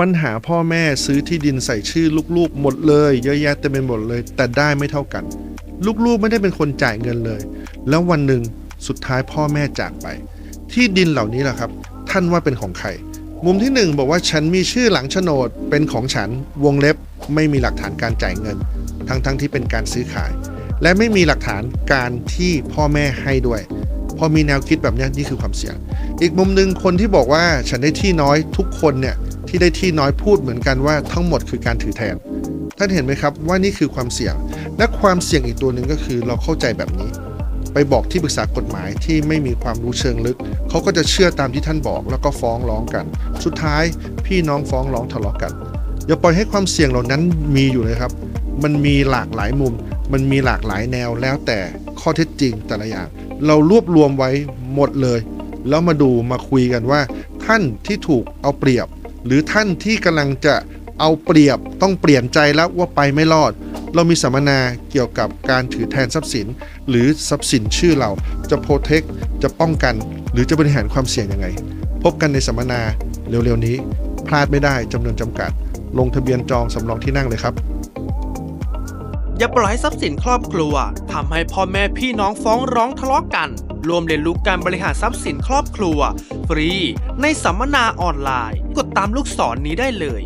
ปัญหาพ่อแม่ซื้อที่ดินใส่ชื่อลูกๆ หมดเลย เยอะแยะเต็มไปหมดเลย แต่ได้ไม่เท่ากัน ลูกๆไม่ได้เป็นคนจ่ายเงินเลย แล้ววันหนึ่งสุดท้ายพ่อแม่จากไป ที่ดินเหล่านี้แหละครับ ท่านว่าเป็นของใคร มุมที่หนึ่งบอกว่าฉันมีชื่อหลังโฉนด เป็นของฉันวงเล็บ ไม่มีหลักฐานการจ่ายเงิน ทั้งๆที่เป็นการซื้อขาย และไม่มีหลักฐานการที่พ่อแม่ให้ด้วย พอมีแนวคิดแบบนี้นี่คือความเสี่ยง อีกมุมหนึ่งคนที่บอกว่าฉันได้ที่น้อยทุกคนเนี่ย ที่ได้ที่น้อยพูดเหมือนกันว่าทั้งหมดคือการถือแทน ท่านเห็นไหมครับว่านี่คือความเสี่ยง และความเสี่ยงอีกตัวหนึ่งก็คือเราเข้าใจแบบนี้ ไปบอกที่ปรึกษากฎหมายที่ไม่มีความรู้เชิงลึก เขาก็จะเชื่อตามที่ท่านบอกแล้วก็ฟ้องร้องกัน สุดท้ายพี่น้องฟ้องร้องทะเลาะกัน อย่าปล่อยให้ความเสี่ยงเหล่านั้นมีอยู่เลยครับ มันมีหลากหลายมุม มันมีหลากหลายแนวแล้วแต่ข้อเท็จจริงแต่ละอย่าง เรารวบรวมไว้หมดเลย แล้วมาดูมาคุยกันว่าท่านที่ถูกเอาเปรียบ หรือท่านที่กำลังจะเอาเปรียบต้องเปลี่ยนใจแล้วว่าไปไม่รอด เรามีสัมมนาเกี่ยวกับการถือแทนทรัพย์สิน หรือทรัพย์สินชื่อเราจะโปรเทคจะป้องกัน หรือจะบริหารความเสี่ยงยังไง พบกันในสัมมนาเร็วๆนี้ พลาดไม่ได้จำนวนจำกัด ลงทะเบียนจองสำรองที่นั่งเลยครับ อย่าปล่อยให้ทรัพย์สินครอบครัวทำให้พ่อแม่พี่น้องฟ้องร้องทะเลาะกัน รวมเรียนรู้การบริหารทรัพย์สินครอบครัว ฟรี ในสัมมนาออนไลน์ กดตามลูกศรนนี้ได้เลย